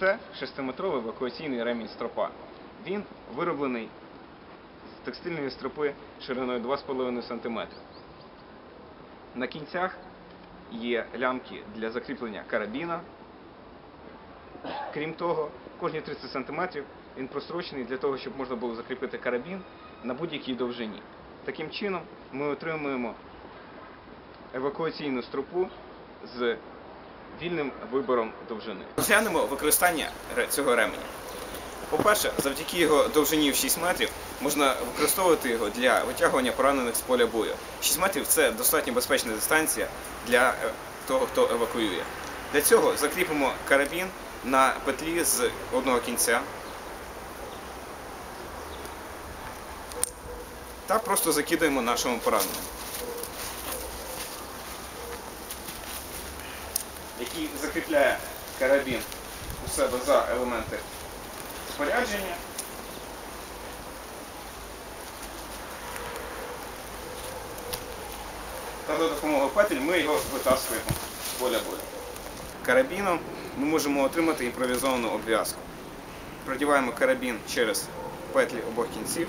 Це 6-метровий евакуаційний ремінь стропа. Він вироблений з текстильної стропи шириною 2,5 см. На кінцях є лямки для закріплення карабіна. Крім того, кожні 30 см він прострочений для того, щоб можна було закріпити карабін на будь-якій довжині. Таким чином ми отримуємо евакуаційну стропу з вільним вибором довжини. Розглянемо використання цього ременя. По-перше, завдяки його довжині в 6 метрів можна використовувати його для витягування поранених з поля бою. 6 метрів це достатньо безпечна дистанція для е, того, хто евакуює. Для цього закріпимо карабін на петлі з одного кінця та просто закидаємо нашому пораненому. Який закріпляє карабін у себе за елементи спорядження. Та за допомогою петель ми його витаскуємо бою. Карабіном ми можемо отримати імпровізовану обв'язку. Продіваємо карабін через петлі обох кінців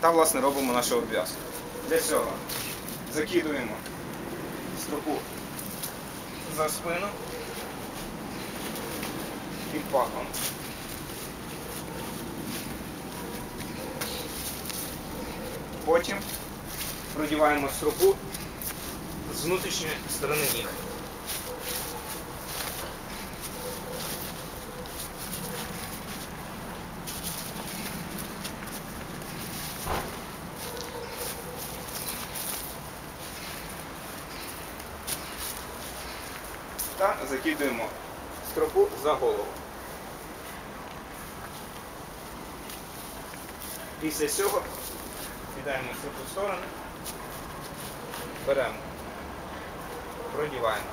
та власне робимо нашу обв'язку. Для цього закидуємо стропу за спину і пахом. Потім продіваємо строку з внутрішньої сторони ніг. Та закидуємо стропу за голову. Після цього кидаємо стропу в сторони, беремо, продіваємо.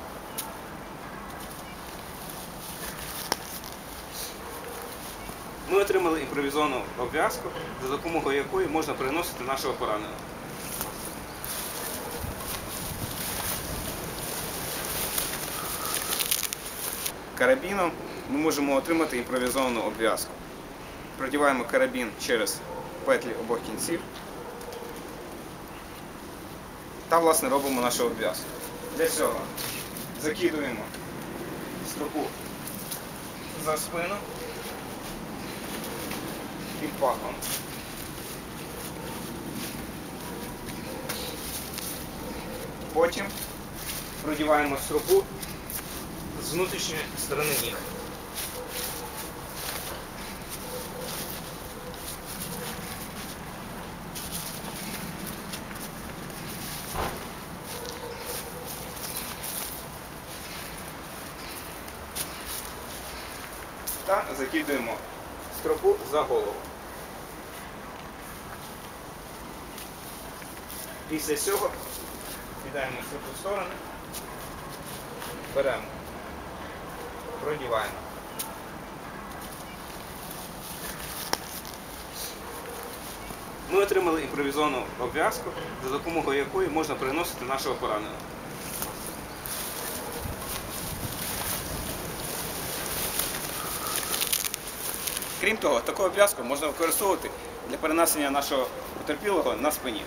Ми отримали імпровізовану обв'язку, за допомогою якої можна переносити нашого пораненого. Карабіном ми можемо отримати імпровізовану обв'язку. Продіваємо карабін через петлі обох кінців та власне робимо нашу обв'язку. Для цього закидуємо стропу за спину під пахом. Потім продіваємо стропу внутрішньої сторони ніг. Та закидуємо стропу за голову. Після цього кидаємо стропу в сторони, беремо продіваємо. Ми отримали імпровізовану обв'язку, за допомогою якої можна переносити нашого пораненого. Крім того, таку обв'язку можна використовувати для перенесення нашого потерпілого на спині.